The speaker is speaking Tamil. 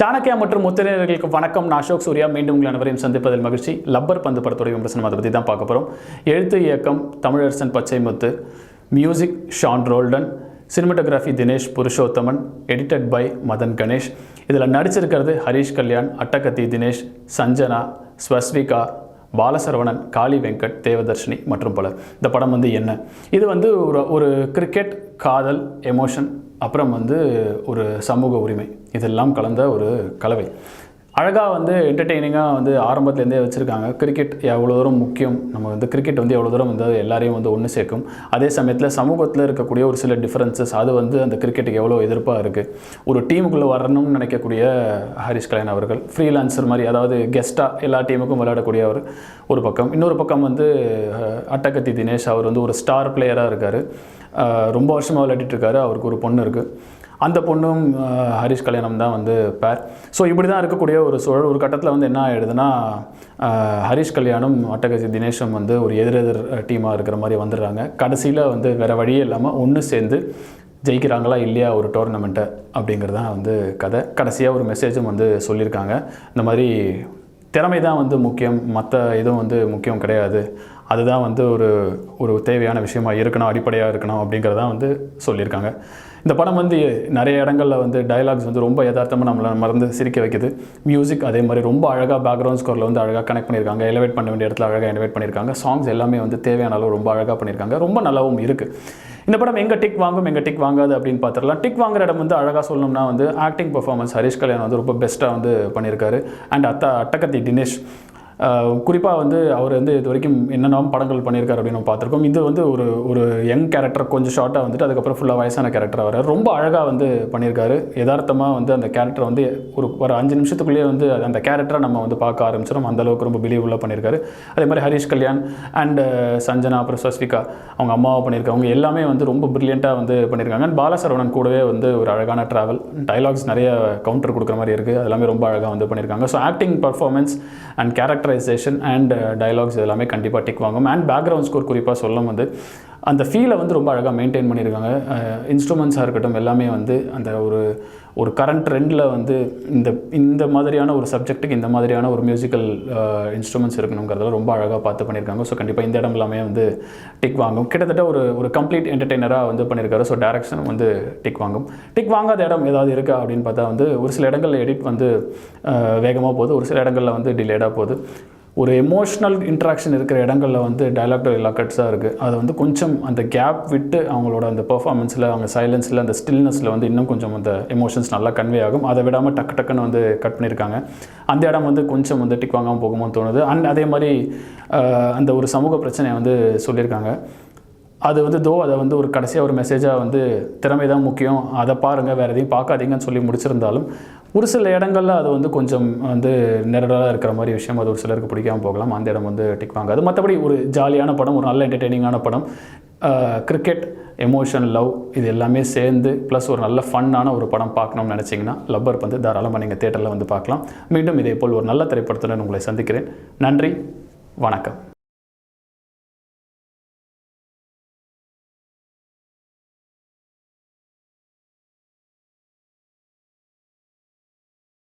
சாணக்கியா மற்றும் முத்திரையர்களுக்கு வணக்கம். நான் அசோக் சூர்யா. மீண்டும் உங்கள் அனைவரையும் சந்திப்பதில் மகிழ்ச்சி. லப்பர் பந்து படத்துடைய விமர்சனம் அதை பற்றி தான் பார்க்க போகிறோம் எழுத்து இயக்கம் Tamilarasan Pachaimuthu music Sean Roldan cinematography Dinesh Purushothaman edited by Madhan Ganesh. இதில் நடிச்சிருக்கிறது ஹரிஷ் கல்யாண் அட்டகத்தி தினேஷ் சஞ்சனா ஸ்வஸ்விகா பாலசரவணன் காளி வெங்கட் தேவதர்ஷினி மற்றும் பலர். இந்த படம் வந்து என்ன? இது வந்து ஒரு ஒரு கிரிக்கெட் காதல் எமோஷன் அப்புறம் வந்து ஒரு சமூக உரிமை. இதெல்லாம் கலந்த ஒரு கலவை. அழகாக வந்து என்டர்டெய்னிங்காக வந்து ஆரம்பத்துலேருந்தே வச்சுருக்காங்க. கிரிக்கெட் எவ்வளோ தூரம் முக்கியம்? நம்ம வந்து கிரிக்கெட் வந்து எவ்வளோ தூரம் வந்து எல்லாரையும் வந்து ஒன்று சேர்க்கும்? அதே சமயத்தில் சமூகத்தில் இருக்கக்கூடிய ஒரு சில டிஃப்ரென்சஸ் அது வந்து அந்த கிரிக்கெட்டுக்கு எவ்வளோ எதிர்ப்பாக இருக்குது ஒரு டீமுக்குள்ளே வரணும்னு நினைக்கக்கூடிய ஹரிஷ் கல்யாண் அவர்கள் ஃப்ரீலான்சர் மாதிரி அதாவது கெஸ்ட்டாக எல்லா டீமுக்கும் விளையாடக்கூடியவர் ஒரு பக்கம். இன்னொரு பக்கம் வந்து அட்டகத்தி தினேஷ் அவர் வந்து ஒரு ஸ்டார் பிளேயராக இருக்கார். ரொம்ப வருஷமாக விளையாடிட்டு இருக்காரு. அவருக்கு ஒரு பொண்ணு இருக்குது அந்த பொண்ணும் ஹரிஷ் கல்யாணம் தான் வந்து பேர் ஸோ இப்படி தான் இருக்கக்கூடிய ஒரு சூழல். ஒரு கட்டத்தில் வந்து என்ன ஆயிடுதுன்னா ஹரிஷ் கல்யாணம் அட்டகசி தினேஷும் வந்து ஒரு எதிரெதிர் டீமாக இருக்கிற மாதிரி வந்துடுறாங்க. கடைசியில் வந்து வேறு வழியே இல்லாமல் ஒன்று சேர்ந்து ஜெயிக்கிறாங்களா இல்லையா ஒரு டோர்னமெண்ட்டை அப்படிங்கிறது தான் வந்து கதை. கடைசியாக ஒரு மெசேஜும் வந்து சொல்லியிருக்காங்க. இந்த மாதிரி திறமை தான் வந்து முக்கியம். மற்ற எதுவும் வந்து முக்கியம் கிடையாது. அதுதான் வந்து ஒரு ஒரு தேவையான விஷயமா இருக்கணும் அடிப்படையாக இருக்கணும் அப்படிங்கிறதான் வந்து சொல்லியிருக்காங்க. இந்த படம் வந்து நிறைய இடங்களில் வந்து டயலாக்ஸ் வந்து ரொம்ப யதார்த்தமாக நம்மளை மறந்து சிரிக்க வைக்குது. மியூசிக் அதே மாதிரி ரொம்ப அழகாக பேக்ரவுண்ட் ஸ்கோரில் வந்து அழகாக கனெக்ட் பண்ணியிருக்காங்க. எலிவேட் பண்ண வேண்டிய இடத்துல அழகாக எலிவேட் பண்ணியிருக்காங்க. சாங்ஸ் எல்லாமே வந்து தேவையான அளவு ரொம்ப அழகாக பண்ணியிருக்காங்க. ரொம்ப நல்லாவும் இருக்குது இந்த படம் எங்கே டிக் வாங்கும் எங்கே டிக் வாங்காது அப்படின்னு பார்த்துடலாம். டிக் வாங்குற இடம் வந்து அழகாக சொல்லணும்னா வந்து ஆக்டிங் பர்ஃபார்மன்ஸ் ஹரிஷ் கல்யாண் வந்து ரொம்ப பெஸ்ட்டாக வந்து பண்ணியிருக்காரு. அண்ட் அத்தா அட்டகத்தி தினேஷ் குறிப்பாக வந்து அவர் வந்து இது வரைக்கும் என்னென்ன படங்கள் பண்ணியிருக்காரு அப்படின்னு நம்ம பார்த்துருக்கோம். இது வந்து ஒரு ஒரு யங் கேரக்டர் கொஞ்சம் ஷார்ட்டாக வந்துட்டு அதுக்கப்புறம் ஃபுல்லாக வயசான கேரக்டர் வர ரொம்ப அழகாக வந்து பண்ணியிருக்காரு. யதார்த்தமாக வந்து அந்த கேரக்டர் வந்து ஒரு ஒரு அஞ்சு நிமிஷத்துக்குள்ளேயே வந்து அந்த கேரக்டரை நம்ம வந்து பார்க்க ஆரம்பிச்சிடும் அந்தளவுக்கு ரொம்ப பிலீவபுல்லாக பண்ணியிருக்காரு. அதே மாதிரி ஹரிஷ் கல்யாண் அண்டு சஞ்சனா அப்புறம் சஸ்விகா அவங்க அம்மாவை பண்ணியிருக்காங்க. அவங்க எல்லாமே வந்து ரொம்ப ப்ரில்லியண்ட்டாக வந்து பண்ணியிருக்காங்க. அண்ட் பாலசரவணன் கூடவே வந்து ஒரு அழகான ட்ராவல் டைலாக்ஸ் நிறைய கவுண்டர் கொடுக்குற மாதிரி இருக்குது அதெல்லாமே ரொம்ப அழகாக வந்து பண்ணியிருக்காங்க. So acting performance and character characterisation and dialogues எல்லாமே கண்டிப்பாக டிக் வாங்கும். அண்ட் பேக்ரவுண்ட் ஸ்கோர் குறிப்பாக சொல்லும் வந்து அந்த ஃபீலை வந்து ரொம்ப அழகாக மெயின்டைன் பண்ணியிருக்காங்க. இன்ஸ்ட்ருமெண்ட்ஸாக இருக்கட்டும் எல்லாமே வந்து அந்த ஒரு ஒரு கரண்ட் ட்ரெண்டில் வந்து இந்த இந்த மாதிரியான ஒரு சப்ஜெக்ட்டுக்கு இந்த மாதிரியான ஒரு மியூசிக்கல் இன்ஸ்ட்ருமெண்ட்ஸ் இருக்கணுங்கிறதெல்லாம் ரொம்ப அழகாக பார்த்து பண்ணியிருக்காங்க. ஸோ கண்டிப்பாக இந்த இடம் எல்லாமே வந்து டிக் வாங்கும். கிட்டத்தட்ட ஒரு ஒரு கம்ப்ளீட் என்டர்டெய்னராக வந்து பண்ணியிருக்காரு. ஸோ டேரக்ஷன் வந்து டிக் வாங்கும். டிக் வாங்காத இடம் ஏதாவது இருக்கா அப்படின்னு பார்த்தா வந்து ஒரு சில இடங்களில் எடிட் வந்து வேகமாக போகுது. ஒரு சில இடங்களில் வந்து டிலேடாக போகுது. ஒரு எமோஷ்னல் இன்ட்ராக்ஷன் இருக்கிற இடங்களில் வந்து டைலாக் கட்ஸாக இருக்குது அது வந்து கொஞ்சம் அந்த கேப் விட்டு அவங்களோட அந்த பர்ஃபார்மன்ஸில் அவங்க சைலன்ஸில் அந்த ஸ்டில்னஸில் வந்து இன்னும் கொஞ்சம் அந்த எமோஷன்ஸ் நல்லா கன்வே ஆகும். அதை விடாமல் டக்கு டக்குன்னு வந்து கட் பண்ணியிருக்காங்க. அந்த இடம் வந்து கொஞ்சம் வந்து டிக் வாங்காமல் போகுமோன்னு தோணுது. அண்ட் அதே மாதிரி அந்த ஒரு சமூக பிரச்சனையை வந்து சொல்லியிருக்காங்க. அது வந்து தோ அதை வந்து ஒரு கடைசியாக ஒரு மெசேஜாக வந்து திறமை தான் முக்கியம். அதை பாருங்கள் வேறு எதையும் பார்க்காதீங்கன்னு சொல்லி முடிச்சிருந்தாலும் ஒரு சில இடங்களில் அது வந்து கொஞ்சம் வந்து நெருடலாக இருக்கிற மாதிரி விஷயம். அது ஒரு சிலருக்கு பிடிக்காம போகலாம். அந்த இடம் வந்து டிக் வாங்காது. மற்றபடி ஒரு ஜாலியான படம் ஒரு நல்ல என்டர்டெய்னிங்கான படம். கிரிக்கெட் எமோஷன் லவ் இது எல்லாமே சேர்ந்து ப்ளஸ் ஒரு நல்ல ஃபன்னான ஒரு படம் பார்க்கணும்னு நினச்சிங்கன்னா லப்பர் வந்து தாராளமாக நீங்கள் தேட்டரில் வந்து பார்க்கலாம். மீண்டும் இதே போல் ஒரு நல்ல திரைப்படத்துடன் உங்களை சந்திக்கிறேன். நன்றி வணக்கம்.